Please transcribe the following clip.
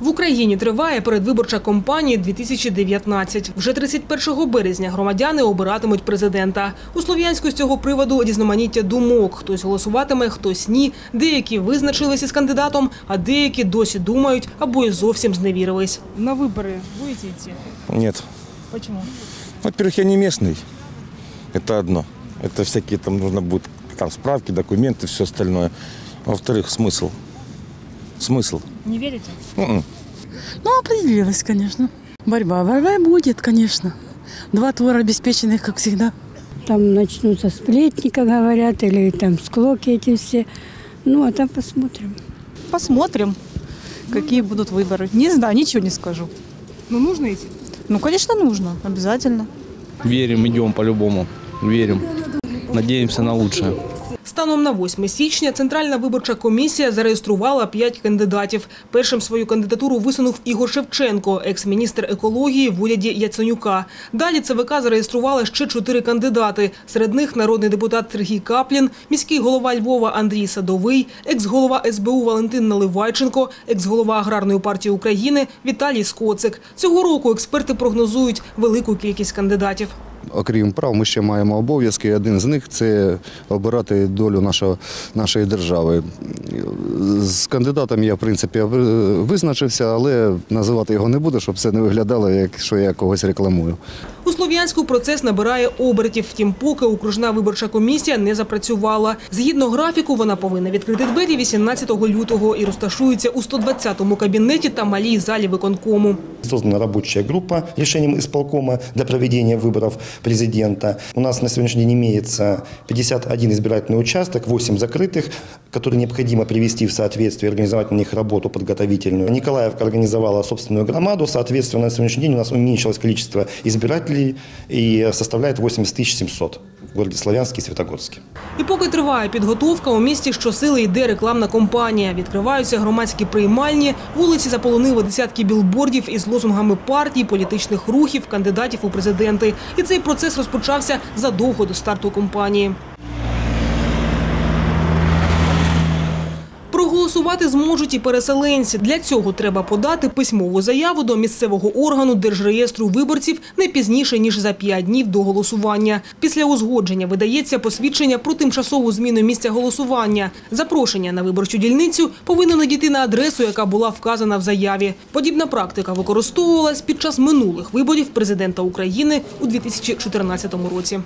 В Україні триває передвиборча кампанія 2019. Вже 31 березня громадяни обиратимуть президента. У Слов'янську з цього приводу різноманіття думок. Хтось голосуватиме, хтось ні. Деякі визначилися з кандидатом, а деякі досі думають або й зовсім зневірились. На выборы будете идти? Нет. Почему? Во-первых, я не местный. Это одно. Это всякие там нужно будет там справки, документы, все остальное. Во-вторых, смысл. Смысл. Не верите? М-м. Ну, определилась, конечно. Борьба. Борьба будет, конечно. Два твора обеспеченных, как всегда. Там начнутся сплетни, как говорят, или там склоки эти все. Ну, а там посмотрим. Посмотрим, какие будут выборы. Не знаю, ничего не скажу. Ну, нужно йти? Ну, конечно, нужно, обязательно. Верим, идем по-любому. Верим. Надеемся на лучшее. Станом на 8 січня Центральна виборча комісія зареєструвала п'ять кандидатів. Першим свою кандидатуру висунув Ігор Шевченко, екс-міністр екології в уряді Яценюка. Далі ЦВК зареєструвала ще чотири кандидати. Серед них народний депутат Сергій Каплін, міський голова Львова Андрій Садовий, екс-голова СБУ Валентин Наливайченко, екс-голова Аграрної партії України Віталій Скоцик. Цього року експерти прогнозують велику кількість кандидатів. Окрім прав, ми ще маємо обов'язки. Один з них це обирати долю нашого, нашої держави. З кандидатом я, в принципі, визначився, але називати його не буду, щоб це не виглядало, як що я когось рекламую. У Слов'янську процес набирає обертів. Втім, поки окружна виборча комісія не запрацювала. Згідно графіку, вона повинна відкрити двері 18 лютого і розташується у 120-му кабінеті та малій залі виконкому. Создана рабочая группа решением исполкома для проведения выборов президента. У нас на сегодняшний день имеется 51 избирательный участок, 8 закрытых, которые необходимо привести в соответствие, организовать на них работу подготовительную. Николаевка организовала собственную громаду, соответственно, на сегодняшний день у нас уменьшилось количество избирателей и составляет 80 700 в городе Славянске и Светогорске. І поки триває підготовка, у місті щосили йде рекламна кампанія. Відкриваються громадські приймальні, вулиці заполонили десятки білбордів із лозунгами партій, політичних рухів, кандидатів у президенти. І цей процес розпочався задовго до старту кампанії. Проголосувати зможуть і переселенці. Для цього треба подати письмову заяву до місцевого органу Держреєстру виборців не пізніше, ніж за 5 днів до голосування. Після узгодження видається посвідчення про тимчасову зміну місця голосування. Запрошення на виборчу дільницю повинно надійти на адресу, яка була вказана в заяві. Подібна практика використовувалась під час минулих виборів президента України у 2014 році.